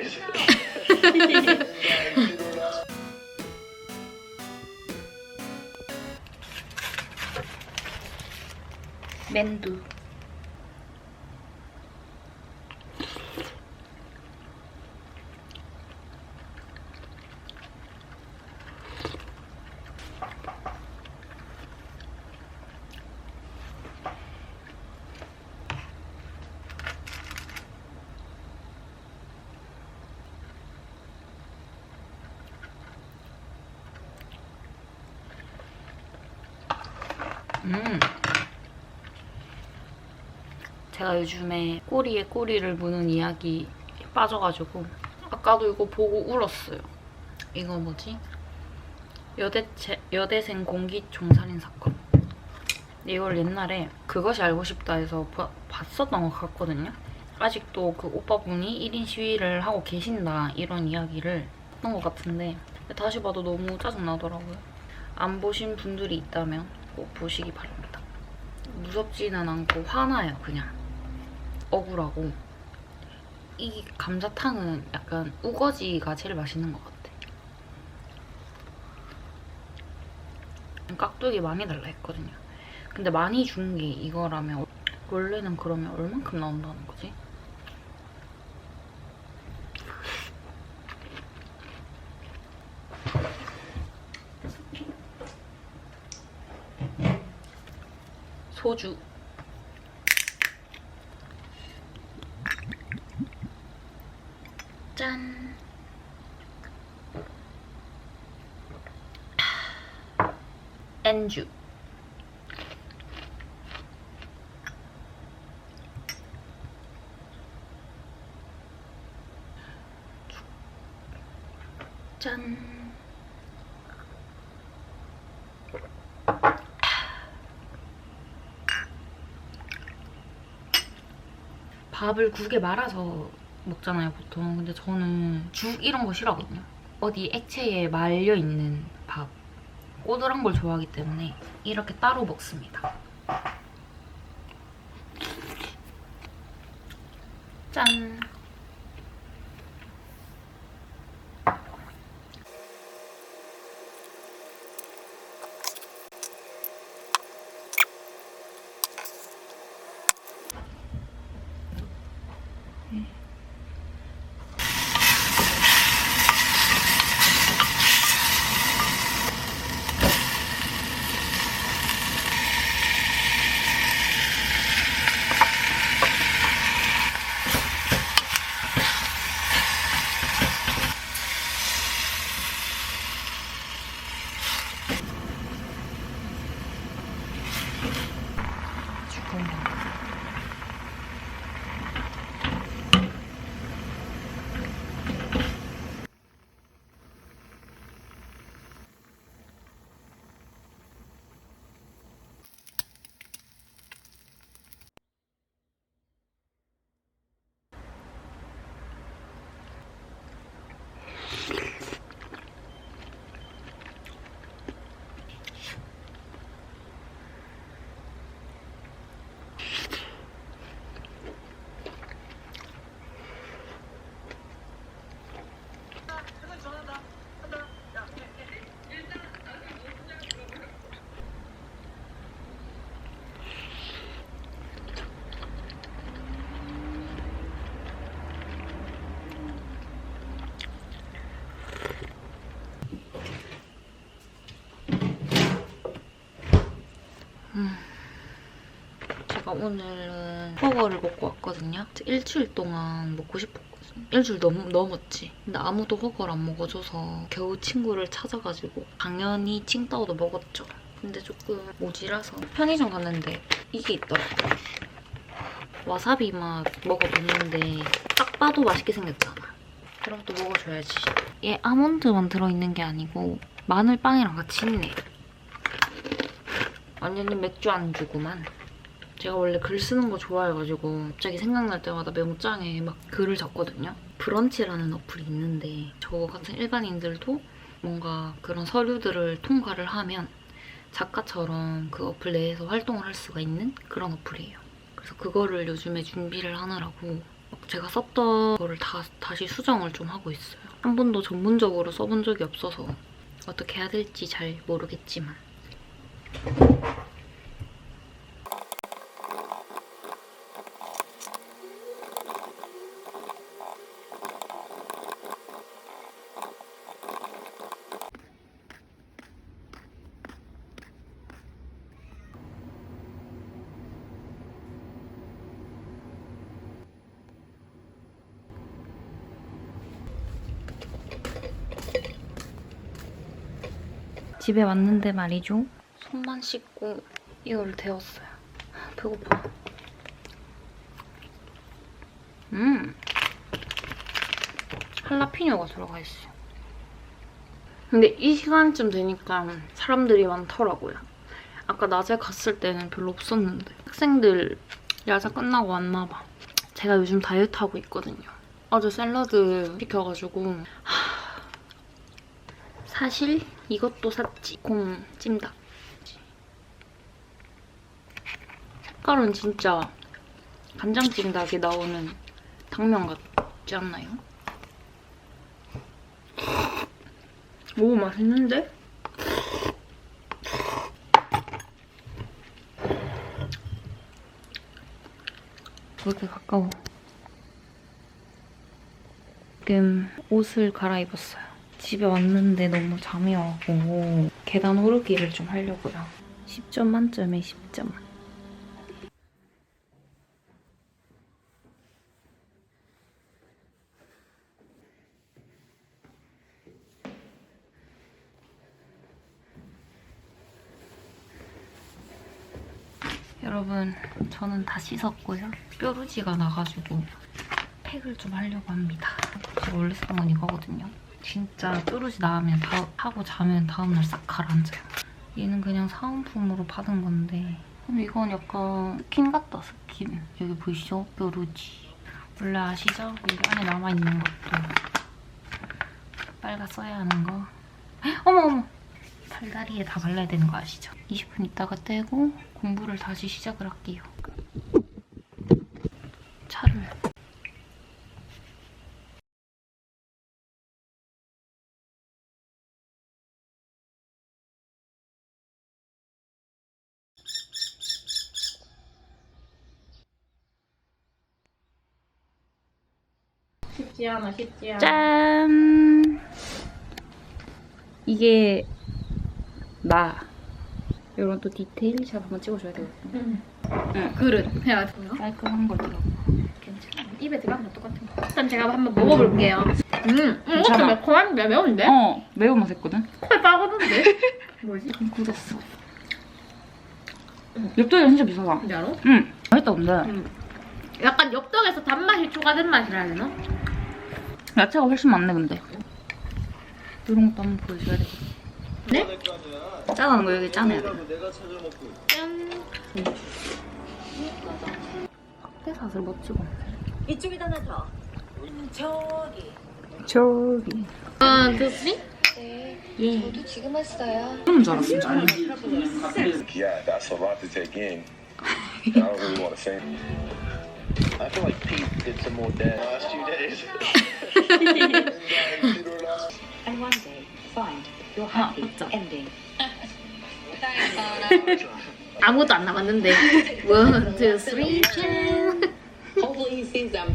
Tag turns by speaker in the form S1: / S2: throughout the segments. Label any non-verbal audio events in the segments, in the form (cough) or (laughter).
S1: (laughs) 맨두. 음. 제가 요즘에 꼬리에 꼬리를 무는 이야기 빠져가지고 아까도 이거 보고 울었어요. 이거 뭐지? 여대체, 여대생 공기총살인 사건. 이걸 옛날에 그것이 알고 싶다 해서 봐- 봤었던 것 같거든요. 아직도 그 오빠분이 1인 시위를 하고 계신다 이런 이야기를 했던 것 같은데 다시 봐도 너무 짜증나더라고요. 안 보신 분들이 있다면 꼭 보시기 바랍니다. 무섭지는 않고 화나요 그냥. 억울하고 이 감자탕은 약간 우거지가 제일 맛있는 것 같아. 깍두기 많이 달라 했거든요. 근데 많이 준 게 이거라면 원래는 그러면 얼만큼 나온다는 거지? 소주 짠. 엔주. 짠. 밥을 국에 말아서 먹잖아요, 보통. 근데 저는 죽 이런 거 싫어하거든요. 어디 액체에 말려 있는 밥. 꼬들한 걸 좋아하기 때문에 이렇게 따로 먹습니다. 짠. 죽은 거. 제가 오늘은 버거를 먹고 왔거든요. 일주일 동안 먹고 싶었거든요. 일주일 넘, 넘었지. 근데 아무도 버거를 안 먹어줘서 겨우 친구를 찾아가지고 당연히 칭따오도 먹었죠. 근데 조금 모지라서 편의점 갔는데 이게 있더라고요. 와사비 맛 먹어봤는데 딱 봐도 맛있게 생겼잖아. 그럼 또 먹어줘야지. 얘 아몬드만 들어있는 게 아니고 마늘빵이랑 같이 있네. 완전히 맥주 안주구만. 제가 원래 글 쓰는 거 좋아해가지고 갑자기 생각날 때마다 메모장에 막 글을 적거든요. 브런치라는 어플이 있는데 저 같은 일반인들도 뭔가 그런 서류들을 통과를 하면 작가처럼 그 어플 내에서 활동을 할 수가 있는 그런 어플이에요. 그래서 그거를 요즘에 준비를 하느라고 제가 썼던 거를 다, 다시 수정을 좀 하고 있어요. 한 번도 전문적으로 써본 적이 없어서 어떻게 해야 될지 잘 모르겠지만 집에 왔는데 말이죠. 손만 씻고 이걸 데웠어요. 배고파. 음. 할라피뇨가 들어가 있어요. 근데 이 시간쯤 되니까 사람들이 많더라고요. 아까 낮에 갔을 때는 별로 없었는데 학생들 야자 끝나고 왔나 봐. 제가 요즘 다이어트 하고 있거든요. 어제 샐러드 시켜가지고 하... 사실 이것도 샀지. 콩 찜닭. 색깔은 진짜 간장찜닭에 나오는 당면 같지 않나요? 오 맛있는데? 왜 이렇게 가까워? 지금 옷을 갈아입었어요. 집에 왔는데 너무 잠이 와고 계단 오르기를 좀 하려고요. 10점 만점에 10점. 여러분, 저는 다 씻었고요. 뾰루지가 나가지고 팩을 좀 하려고 합니다. 제가 원래 쓰던 건 이거거든요. 진짜 뾰루지 나면 다, 하고 자면 다음날 싹 가라앉아요. 얘는 그냥 사은품으로 받은 건데 근데 이건 약간 스킨 같다, 스킨. 여기 보이시죠? 뾰루지. 원래 아시죠? 여기 안에 남아있는 것도 빨가 써야 하는 거. 헉, 어머 어머! 팔다리에 다 발라야 되는 거 아시죠? 20분 있다가 떼고 공부를 다시 시작을 할게요. 차를
S2: 쉽지 않아, 쉽지 않아.
S1: 짠! 이게 나. 이런 또 디테일 샵 한번 찍어줘야 되거든요.
S2: 응.
S1: 응.
S2: 그릇 해야 되고요.
S1: 깔끔한 거더라고.
S2: 괜찮아. 입에 들어가면 다 똑같은 거. 일단 제가 한번 먹어볼게요. 음, 음 이것도
S1: 괜찮아.
S2: 매콤한데 매운데?
S1: 어, 매운맛 했거든?
S2: 코에 빠거든데? (laughs) 뭐지?
S1: 좀 굳었어. 엽떡이 진짜 비싸다.
S2: 진짜로?
S1: 응. 맛있다, 근데.
S2: 음. 약간 엽떡에서 단맛이 추가된 맛이라 해야 되나?
S1: 야채가 훨씬 많네, 근데. 이런 것도 한번 보여줘야 돼.
S2: 네?
S1: 짠하는 거 여기 짜내야 돼.
S2: 짠.
S1: 확대사슬 멋지고.
S3: 이쪽에다 놔둬. 저기.
S1: 저기.
S2: 원, 투, 쓰리.
S3: 네,
S1: 예.
S3: 저도 지금 왔어요.
S1: 그런 줄 알았어, 진짜.
S4: Yeah, that's a lot to take in. I don't really want to say. I feel like Pete did some more dance last few days.
S3: And one day, find your
S1: 아, 맞죠. (laughs)
S2: 아무도 안 남았는데. 원, 투, 쓰리, 짠.
S3: Hopefully he sees them.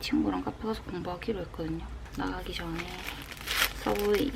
S1: 친구랑 카페 가서 공부하기로 했거든요. 나가기 전에 서브웨이